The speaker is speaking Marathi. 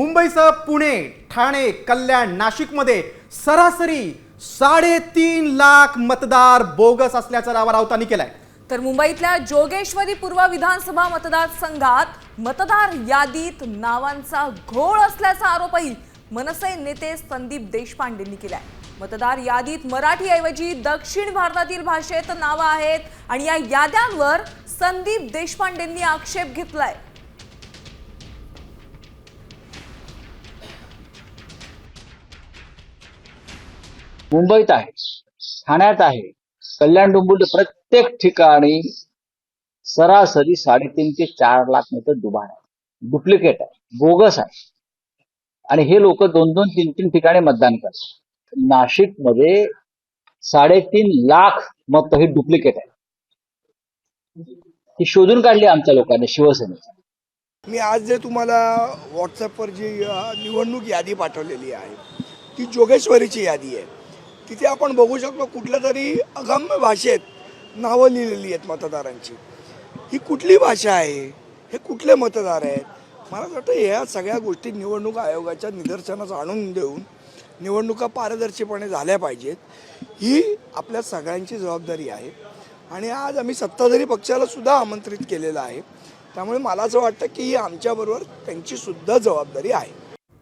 मुंबईसह पुणे ठाणे कल्याण नाशिकमध्ये सरासरी साडेतीन लाख मतदार बोगस असल्याचा दावा राऊतांनी केलाय. तर मुंबईतल्या जोगेश्वरी पूर्व विधानसभा मतदारसंघात मतदार यादीत नावांचा घोळ असल्याचा आरोपही मनसे नेते संदीप देशपांडेंनी केलाय. मतदार यादीत मराठीऐवजी दक्षिण भारतातील भाषेत नावं आहेत आणि या याद्यांवर संदीप देशपांडेंनी आक्षेप घेतलाय. मुंबईत आहे ठाण्यात आहे. कल्याण डोंबिवली प्रत्येक ठिकाणी सरासरी साडेतीन ते चार लाख मीटर दुबार आहे. डुप्लिकेट आहे. बोगस आहे. आणि हे लोक दोन दोन तीन तीन ठिकाणी मतदान करतात. नाशिकमध्ये साडेतीन लाख मत हे डुप्लिकेट आहे ही शोधून काढली आमच्या लोकांनी शिवसेनेच्या मी आज जे तुम्हाला व्हॉट्सअपवर जी निवडणूक यादी पाठवलेली आहे ती जोगेश्वरीची यादी आहे. तिथे आपण बघू शकतो कुठल्या तरी अगम्य भाषेत नावं लिहिलेली आहेत मतदारांची. ही कुठली भाषा आहे? हे कुठले मतदार आहेत? मला असं वाटतं ह्या सगळ्या गोष्टी निवडणूक आयोगाच्या निदर्शनास आणून देऊन निवडणुका पारदर्शीपणे झाल्या पाहिजेत. ही आपल्या सगळ्यांची जबाबदारी आहे. आणि आज आम्ही सत्ताधारी पक्षाला सुद्धा आमंत्रित केलेलं आहे. त्यामुळे मला असं वाटतं की ही आमच्याबरोबर त्यांची सुद्धा जबाबदारी आहे.